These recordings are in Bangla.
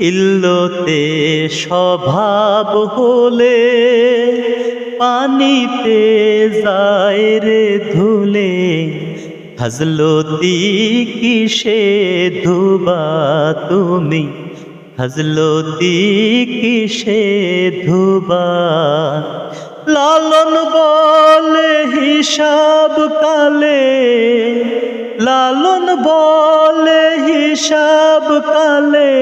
ইল্লতে স্বভাব হলে পানিতে যায় রে ধুলে। হজলতি কিসে ধুবা তুমি? হজলতি কিসে ধুবা? লালন বলে হিসাব কালে, লালন বলে হিসাব কালে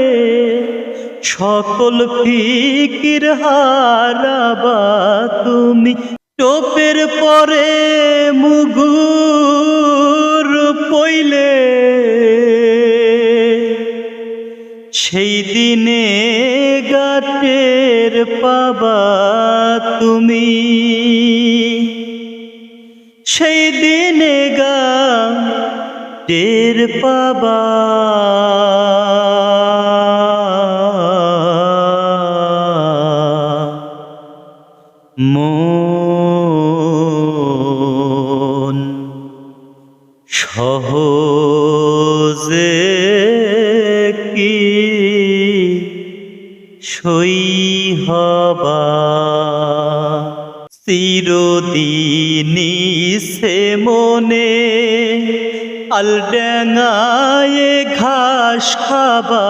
সকল ফিকির হারাবা তুমি। টোপের পরে মুগুর পইলে সেই দিনে গাটের পাবা তুমি। সেই টের পাবা। মন সহজে কি সই হবা? চিরদিনই সে মনে আলডেঙ্গায় ঘাস খাবা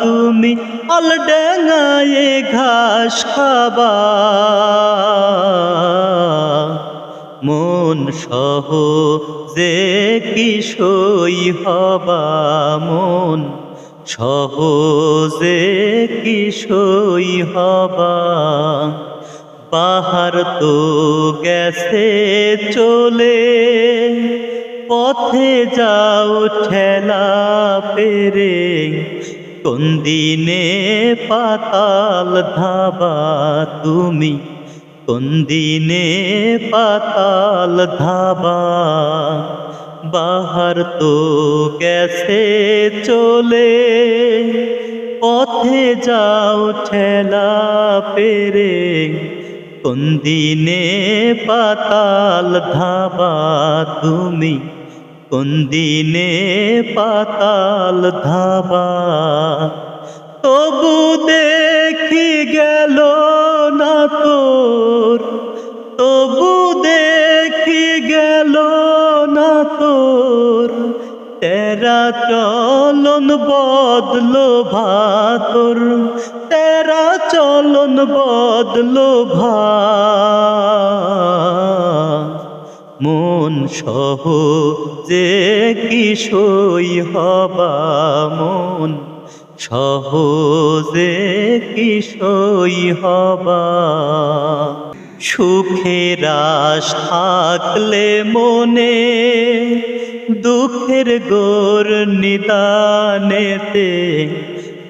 তুমি। আলডেঙ্গায় ঘাস খাবা। মন সহ যে কি সই হবা মন সহজে কি সই হবা। বাহার তো গেছে চলে। পথে যাও ঠেলা পেরে। কোন দিনে পাতাল ধাবা তুমি? কোন দিনে পাতাল ধাবা? বাহার তো গেছে চলে। পথে যাও ঠেলা পেরে। কোন দিনে পাতাল ধাবা তুমি? কোন দিনে পাতাল ধাবা? তবু দেখি গেল না তোর। তবু দেখি গেল না তোর। তেরা চলন বদলো ভাতর। তেরা চলন বদলো ভা মন সহ যে কি সই হবা মন সহজে কি সই হবা। সুখের আশ থাকলে মনে, দুঃখের গোর নিদানেতে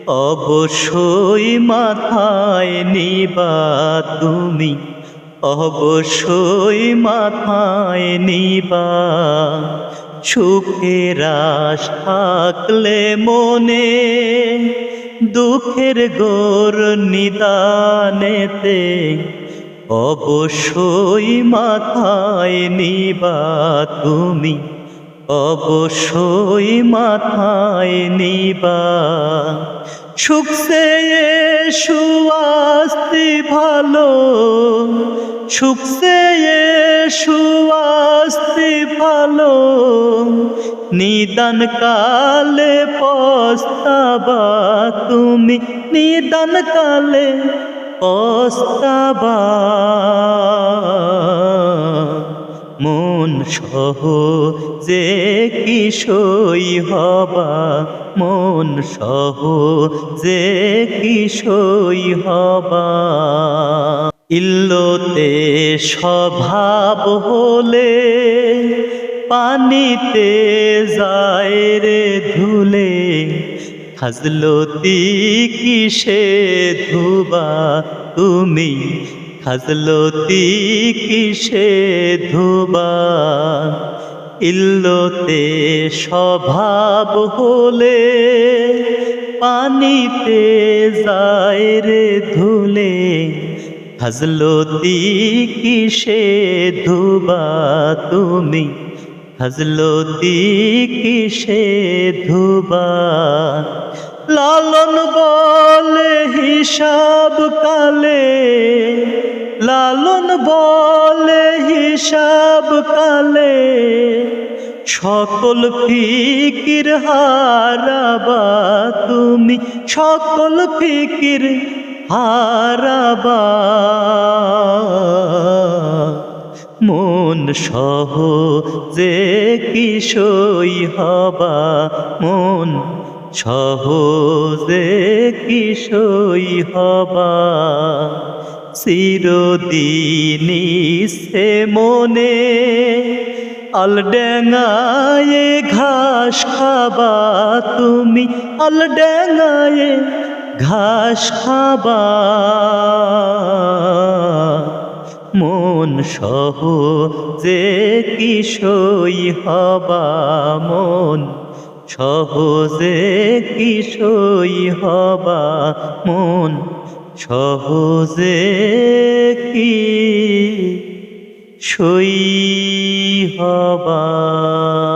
অবশ্যই মাথায় নিবা তুমি। অবশ্যই মাথায় নিবা। সুখের আশ থাকলে মনে, দুঃখের গোর নিদানেতে অবশ্যই মাথায় নিবা তুমি। অবশ্যই মাথায় নিবা। সুখসে সুয়াস্তি ভালো। সুখসে সুয়াস্তি ভালো। নিদান কালে পস্তাবা তুমি, নিদান কালে পস্তাবা। মন সহ যে কি সই হবা মন সহ যে কি সই হবা। ইল্লতে স্বভাব হলে পানিতে যায় রে ধুলে। হাজলতি কিসে ধুবা তুমি? হাজলতি কিসে ধুবা? ইল্লতে স্বভাব হলে পানিতে যায় রে ধুলে। হাজলতি কিসে ধুবা তুমি? হাজলতি কিসে ধুবা? লালন বলে হিসাব কালে, লালন বলে হিসাব কালে সকল ফিকির হারাবা তুমি, সকল ফিকির হারাবা। মন সহ যে কিশোই হবা, মন সহজে কিশোই হবা। চিরদিনই সে মনে আলডেঙ্গায় ঘাস খাবা তুমি, আলডেঙ্গায় ঘাস খাবা। মন সহ যে কিশোই হবা মন, সহজে কিশোই হবা মন, সহজে কি সই Jehovah.